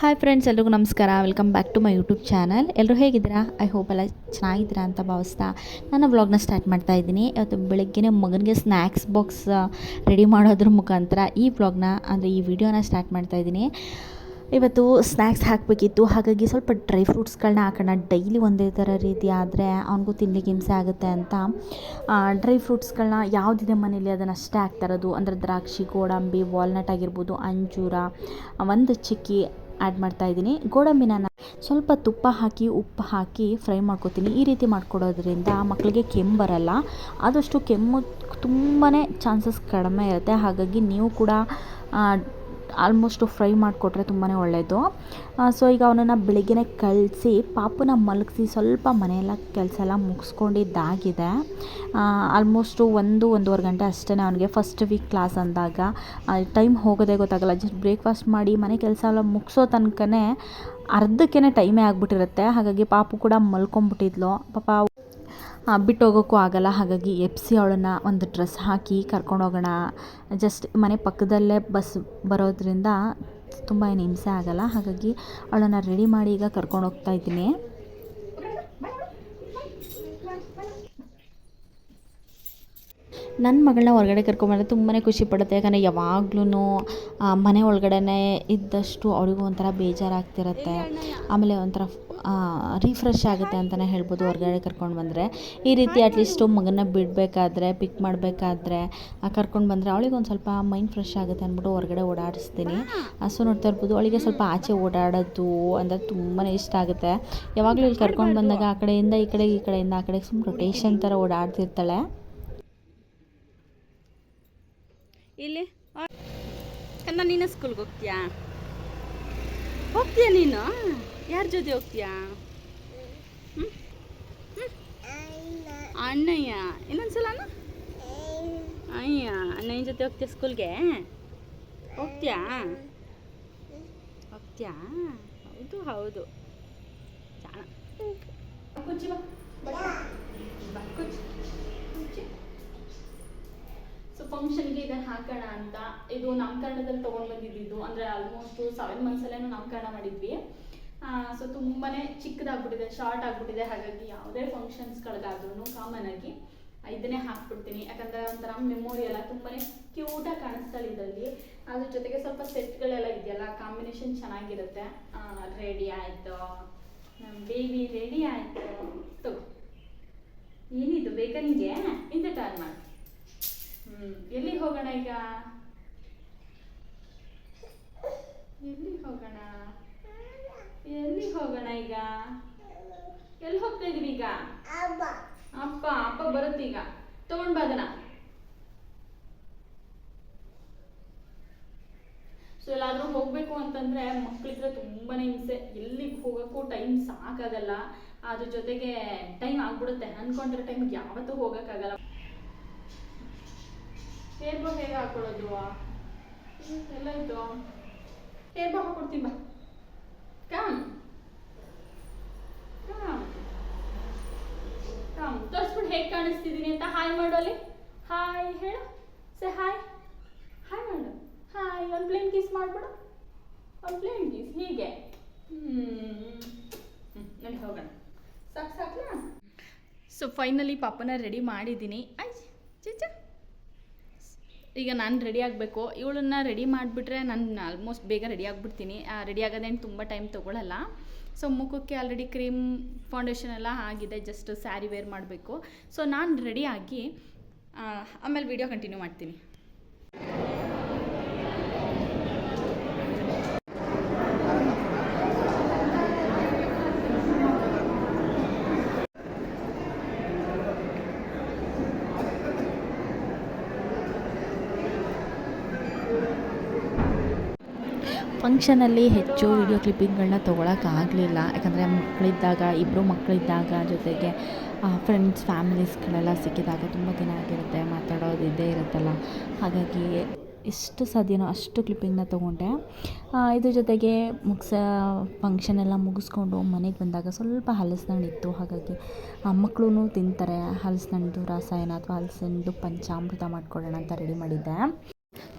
Hi friends ಎಲ್ರಿಗೂ ನಮಸ್ಕಾರ. Welcome back to my YouTube channel ಎಲ್ಲರೂ ಹೇಗಿದ್ದೀರಾ? ಐ ಹೋಪ್ ಎಲ್ಲ ಚೆನ್ನಾಗಿದ್ದೀರಾ ಅಂತ ಭಾವಿಸ್ತಾ ನಾನು ವ್ಲಾಗ್ನ ಸ್ಟಾರ್ಟ್ ಮಾಡ್ತಾ ಇದ್ದೀನಿ. ಇವತ್ತು ಬೆಳಗ್ಗೆನೇ ಮಗನಿಗೆ ಸ್ನ್ಯಾಕ್ಸ್ ಬಾಕ್ಸ್ ರೆಡಿ ಮಾಡೋದ್ರ ಮುಖಾಂತರ ಈ ವ್ಲಾಗ್ನ ಅಂದರೆ ಈ ವಿಡಿಯೋನ ಸ್ಟಾರ್ಟ್ ಮಾಡ್ತಾ ಇದ್ದೀನಿ. ಇವತ್ತು ಸ್ನ್ಯಾಕ್ಸ್ ಹಾಕಬೇಕಿತ್ತು. ಹಾಗಾಗಿ ಸ್ವಲ್ಪ ಡ್ರೈ ಫ್ರೂಟ್ಸ್ಗಳನ್ನ ಹಾಕೋಣ. ಡೈಲಿ ಒಂದೇ ಥರ ರೀತಿ ಆದರೆ ಅವನಿಗೂ ತಿನ್ನಲಿಕ್ಕೆ ಹಿಂಸೆ ಆಗುತ್ತೆ ಅಂತ. ಡ್ರೈ ಫ್ರೂಟ್ಸ್ಗಳನ್ನ ಯಾವುದಿದೆ ಮನೇಲಿ ಅದನ್ನು ಅಷ್ಟೇ ಹಾಕ್ತಾ ಇರೋದು. ಅಂದರೆ ದ್ರಾಕ್ಷಿ, ಗೋಡಂಬಿ ವಾಲ್ನಟ್ ಆಗಿರ್ಬೋದು, ಅಂಜೂರ ಒಂದು ಚಿಕ್ಕಿ ಆ್ಯಡ್ ಮಾಡ್ತಾ ಇದ್ದೀನಿ. ಗೋಡಂಬಿನ ಸ್ವಲ್ಪ ತುಪ್ಪ ಹಾಕಿ, ಉಪ್ಪು ಹಾಕಿ ಫ್ರೈ ಮಾಡ್ಕೊತೀನಿ. ಈ ರೀತಿ ಮಾಡ್ಕೊಡೋದ್ರಿಂದ ಮಕ್ಕಳಿಗೆ ಕೆಮ್ಮು ಬರಲ್ಲ. ಆದಷ್ಟು ಕೆಮ್ಮು ತುಂಬಾ ಚಾನ್ಸಸ್ ಕಡಿಮೆ ಇರುತ್ತೆ. ಹಾಗಾಗಿ ನೀವು ಕೂಡ ಆಲ್ಮೋಸ್ಟು ಫ್ರೈ ಮಾಡಿಕೊಟ್ರೆ ತುಂಬಾ ಒಳ್ಳೆಯದು ಸೊ ಈಗ ಅವನನ್ನು ಬೆಳಿಗ್ಗೆ ಕಳಿಸಿ, ಪಾಪನ ಮಲಗಿಸಿ, ಸ್ವಲ್ಪ ಮನೆಯೆಲ್ಲ ಕೆಲಸ ಎಲ್ಲ ಮುಗಿಸ್ಕೊಂಡಿದ್ದಾಗಿದೆ. ಆಲ್ಮೋಸ್ಟು ಒಂದು, ಒಂದೂವರೆ ಗಂಟೆ ಅಷ್ಟೇ ಅವನಿಗೆ ಫಸ್ಟ್ ವೀಕ್ ಕ್ಲಾಸ್ ಅಂದಾಗ. ಟೈಮ್ ಹೋಗೋದೇ ಗೊತ್ತಾಗಲ್ಲ ಜಸ್ಟ್ ಬ್ರೇಕ್ಫಾಸ್ಟ್ ಮಾಡಿ ಮನೆ ಕೆಲಸ ಎಲ್ಲ ಮುಗಿಸೋ ತನಕನೇ ಅರ್ಧಕ್ಕೇ ಟೈಮೇ ಆಗಿಬಿಟ್ಟಿರುತ್ತೆ. ಹಾಗಾಗಿ ಪಾಪು ಕೂಡ ಮಲ್ಕೊಂಬಿಟ್ಟಿದ್ಲು ಪಾಪ ಬಿಟ್ಟು ಹೋಗೋಕ್ಕೂ ಆಗಲ್ಲ. ಹಾಗಾಗಿ ಎಪ್ಸಿ ಅವಳನ್ನು ಒಂದು ಡ್ರೆಸ್ ಹಾಕಿ ಕರ್ಕೊಂಡು ಹೋಗೋಣ. ಜಸ್ಟ್ ಮನೆ ಪಕ್ಕದಲ್ಲೇ ಬಸ್ ಬರೋದ್ರಿಂದ ತುಂಬ ಏನು ಹಿಂಸೆ ಆಗಲ್ಲ. ಹಾಗಾಗಿ ಅವಳನ್ನು ರೆಡಿ ಮಾಡಿ ಈಗ ಕರ್ಕೊಂಡು ಹೋಗ್ತಾ ಇದ್ದೀನಿ. ನನ್ನ ಮಗಳನ್ನ ಹೊರಗಡೆ ಕರ್ಕೊಂಬಂದರೆ ತುಂಬಾ ಖುಷಿ ಪಡುತ್ತೆ. ಯಾಕಂದರೆ ಯಾವಾಗ್ಲೂ ಮನೆ ಒಳಗಡೆ ಇದ್ದಷ್ಟು ಅವಳಿಗೂ ಒಂಥರ ಬೇಜಾರಾಗ್ತಿರುತ್ತೆ. ಆಮೇಲೆ ಒಂಥರ ರಿಫ್ರೆಶ್ ಆಗುತ್ತೆ ಅಂತಲೇ ಹೇಳ್ಬೋದು ಹೊರಗಡೆ ಕರ್ಕೊಂಡು ಬಂದರೆ ಈ ರೀತಿ ಅಟ್ಲೀಸ್ಟು ಮಗನ ಬಿಡಬೇಕಾದ್ರೆ ಪಿಕ್ ಮಾಡಬೇಕಾದ್ರೆ ಕರ್ಕೊಂಡು ಬಂದರೆ ಅವಳಿಗೆ ಒಂದು ಸ್ವಲ್ಪ ಮೈಂಡ್ ಫ್ರೆಶ್ ಆಗುತ್ತೆ ಅಂದ್ಬಿಟ್ಟು ಹೊರಗಡೆ ಓಡಾಡಿಸ್ತೀನಿ. ಸೊ ನೋಡ್ತಾ ಇರ್ಬೋದು, ಅವಳಿಗೆ ಸ್ವಲ್ಪ ಆಚೆ ಓಡಾಡೋದು ಅಂದರೆ ತುಂಬಾ ಇಷ್ಟ ಆಗುತ್ತೆ. ಯಾವಾಗಲೂ ಇಲ್ಲಿ ಕರ್ಕೊಂಡು ಬಂದಾಗ ಆ ಕಡೆಯಿಂದ ಈ ಕಡೆ, ಈ ಕಡೆಯಿಂದ ಆ ಕಡೆಗೆ ಸುಮ್ಮನೆ ರೊಟೇಷನ್ ಥರ ಓಡಾಡ್ತಿರ್ತಾಳೆ. ಇಲ್ಲಿ. ಕನ್ನ ನೀನು ಸ್ಕೂಲ್ಗೆ ಹೋಗ್ತೀಯಾ? ಹೋಗ್ತೀಯಾ ನೀನು? ಯಾರ ಜೊತೆ ಹೋಗ್ತೀಯಾ? ಅಣ್ಣಯ್ಯ. ಇನ್ನೊಂದ್ಸಲ ಅಣ್ಣ? ಅಯ್ಯ ಅಣ್ಣಯ್ಯ ಜೊತೆ ಹೋಗ್ತೀಯ ಸ್ಕೂಲ್ಗೆ ಹೋಗ್ತೀಯಾ? ಹೋಗ್ತೀಯಾ? ಹೌದು ಹೌದು. ಹಾಕೋಣ ಅಂತ, ಇದು ನಾಮಕರಣದಲ್ಲಿ ತೊಗೊಂಡು ಬಂದಿದ್ದು, ಅಂದರೆ ಆಲ್ಮೋಸ್ಟ್ ಸೆವೆನ್ ಮಂತ್ಸಲ್ಲೇನೂ ನಾಮಕರಣ ಮಾಡಿದ್ವಿ. ಸೊ ತುಂಬಾ ಚಿಕ್ಕದಾಗ್ಬಿಟ್ಟಿದೆ ಶಾರ್ಟ್ ಆಗ್ಬಿಟ್ಟಿದೆ, ಹಾಗಾಗಿ ಯಾವುದೇ ಫಂಕ್ಷನ್ಸ್ಗಳಿಗಾದ್ರೂ ಕಾಮನ್ ಆಗಿ ಇದನ್ನೇ ಹಾಕ್ಬಿಡ್ತೀನಿ. ಯಾಕಂದ್ರೆ ಒಂಥರ ಮೆಮೊರಿ ಎಲ್ಲ ತುಂಬಾ ಕ್ಯೂಟಾಗಿ ಕಾಣಿಸ್ತಾಳೆ ಇದರಲ್ಲಿ ಅದ್ರ ಜೊತೆಗೆ ಸ್ವಲ್ಪ ಸೆಟ್ಗಳೆಲ್ಲ ಇದೆಯಲ್ಲ ಕಾಂಬಿನೇಷನ್ ಚೆನ್ನಾಗಿರುತ್ತೆ. ರೆಡಿ ಆಯ್ತು. ನಮ್ಮ ಬೇಬಿ ರೆಡಿ ಆಯಿತು. ತಗೋ. ಏನಿದು ಬೇಕಾ ನಿಮಗೆ ಹಿಂದೆ ಟರ್ನ್ ಮಾಡಿ. ಹ್ಮ್. ಎಲ್ಲಿಗೆ ಹೋಗೋಣ ಈಗ? ಎಲ್ಲಿ ಹೋಗೋಣ? ಎಲ್ಲಿ ಹೋಗೋಣ ಈಗ? ಎಲ್ಲಿ ಹೋಗ್ತಾ ಇದೀವಿ ಈಗ? ಅಪ್ಪ ಅಪ್ಪ ಬರುತ್ತೀಗ ತಗೊಂಡ್ ಬದನ ಸೊ ಎಲ್ಲಾದ್ರೂ ಹೋಗ್ಬೇಕು ಅಂತಂದ್ರೆ ಮಕ್ಳಿದ್ರೆ ತುಂಬಾನೇ ಹಿಂಸೆ. ಎಲ್ಲಿಗೆ ಹೋಗಕ್ಕೂ ಟೈಮ್ ಸಾಕಾಗಲ್ಲ. ಅದ್ರ ಜೊತೆಗೆ ಟೈಮ್ ಆಗ್ಬಿಡುತ್ತೆ. ಅನ್ಕೊಂಡಿರೋ ಟೈಮ್ ಯಾವತ್ತೂ ಹೋಗಕ್ಕಾಗಲ್ಲ. ಹೇರ್ ಬಾ ಹೇಗೆ ಹಾಕೊಳ್ಳೋದು? ಎಲ್ಲ ಇದು ಹೇರ್ ಬಾ ಹಾಕೊಡ್ತೀನಿ, ಬಾ. ಕಾಮ್ ಕಾಮ್ ಕಾಮ್ ತೋರಿಸ್ಬಿಟ್ಟು ಹೇಗೆ ಕಾಣಿಸ್ತಿದ್ದೀನಿ ಅಂತ. ಹಾಯ್ ಮಾಡೋಲಿ. ಹಾಯ್ ಹೇಳು. ಸೆ ಹಾಯ್ ಹಾಯ್ ಮಾಡು. ಹಾಯ್ ಒಂದು ಪ್ಲೇನ್ ಕಿಸ್ ಮಾಡ್ಬಿಡು. ಒಂದು ಪ್ಲೇನ್ ಕಿಸ್ ಹೀಗೆ. ಹ್ಞೂ ಹೋಗೋಣ. ಸಾಕು ಸಾಕಲಾ? ಸೊ ಫೈನಲಿ ಪಾಪನ ರೆಡಿ ಮಾಡಿದ್ದೀನಿ ಈಗ ನಾನು ರೆಡಿ ಆಗಬೇಕು. ಇವಳನ್ನ ರೆಡಿ ಮಾಡಿಬಿಟ್ರೆ ನಾನು ಆಲ್ಮೋಸ್ಟ್ ಬೇಗ ರೆಡಿ ಆಗಿಬಿಡ್ತೀನಿ. ರೆಡಿ ಆಗೋದೇನು ತುಂಬ ಟೈಮ್ ತೊಗೊಳಲ್ಲ. ಸೊ ಮುಖಕ್ಕೆ ಆಲ್ರೆಡಿ ಕ್ರೀಮ್ ಫೌಂಡೇಶನ್ ಎಲ್ಲ ಆಗಿದೆ. ಜಸ್ಟ್ ಸ್ಯಾರಿ ವೇರ್ ಮಾಡಬೇಕು. ಸೊ ನಾನು ರೆಡಿ ಆಗಿ ಆಮೇಲೆ ವಿಡಿಯೋ ಕಂಟಿನ್ಯೂ ಮಾಡ್ತೀನಿ. ಫಂಕ್ಷನಲ್ಲಿ ಹೆಚ್ಚು ವಿಡಿಯೋ ಕ್ಲಿಪ್ಪಿಂಗ್ಗಳನ್ನ ತೊಗೊಳಕ್ಕಾಗಲಿಲ್ಲ ಯಾಕಂದರೆ ಮಕ್ಕಳಿದ್ದಾಗ ಇಬ್ಬರು ಮಕ್ಕಳಿದ್ದಾಗ ಜೊತೆಗೆ ಫ್ರೆಂಡ್ಸ್ ಫ್ಯಾಮಿಲೀಸ್ಗಳೆಲ್ಲ ಸಿಕ್ಕಿದಾಗ ತುಂಬ ದಿನ ಆಗಿರುತ್ತೆ, ಮಾತಾಡೋದು ಇದ್ದೇ ಇರುತ್ತಲ್ಲ. ಹಾಗಾಗಿ ಎಷ್ಟು ಸಾಧ್ಯನೋ ಅಷ್ಟು ಕ್ಲಿಪ್ಪಿಂಗ್ನ ತೊಗೊಂಡೆ. ಇದ್ರ ಜೊತೆಗೆ ಮುಗಿಸ ಫಂಕ್ಷನ್ ಎಲ್ಲ ಮುಗಿಸ್ಕೊಂಡು ಮನೆಗೆ ಬಂದಾಗ ಸ್ವಲ್ಪ ಹಲಸಿನಣ್ಣು ಇತ್ತು ಹಾಗಾಗಿ ಮಕ್ಕಳು ತಿಂತಾರೆ. ಹಲಸಿನಣ್ಣು ರಸಾಯನ ಅಥವಾ ಹಲಸಿನದು ಪಂಚಾಮೃತ ಮಾಡ್ಕೊಳ್ಳೋಣ ಅಂತ ರೆಡಿ ಮಾಡಿದ್ದೆ.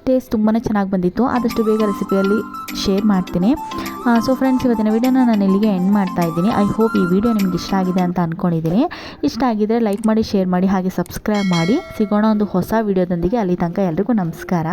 ಟೇಸ್ಟ್ ತುಂಬಾ ಚೆನ್ನಾಗಿ ಬಂದಿತ್ತು. ಆದಷ್ಟು ಬೇಗ ರೆಸಿಪಿಯಲ್ಲಿ ಶೇರ್ ಮಾಡ್ತೀನಿ. ಸೊ ಫ್ರೆಂಡ್ಸ್ ಇವತ್ತಿನ ವೀಡಿಯೋನ ನಾನು ಇಲ್ಲಿಗೆ ಎಂಡ್ ಮಾಡ್ತಾ ಇದ್ದೀನಿ. ಐ ಹೋಪ್ ಈ ವಿಡಿಯೋ ನಿಮ್ಗೆ ಇಷ್ಟ ಆಗಿದೆ ಅಂತ ಅಂದ್ಕೊಂಡಿದ್ದೀನಿ ಇಷ್ಟ ಆಗಿದ್ದರೆ ಲೈಕ್ ಮಾಡಿ ಶೇರ್ ಮಾಡಿ, ಹಾಗೆ ಸಬ್ಸ್ಕ್ರೈಬ್ ಮಾಡಿ. ಸಿಗೋಣ ಒಂದು ಹೊಸ ವೀಡಿಯೋದೊಂದಿಗೆ ಅಲ್ಲಿ ತನಕ ಎಲ್ರಿಗೂ ನಮಸ್ಕಾರ.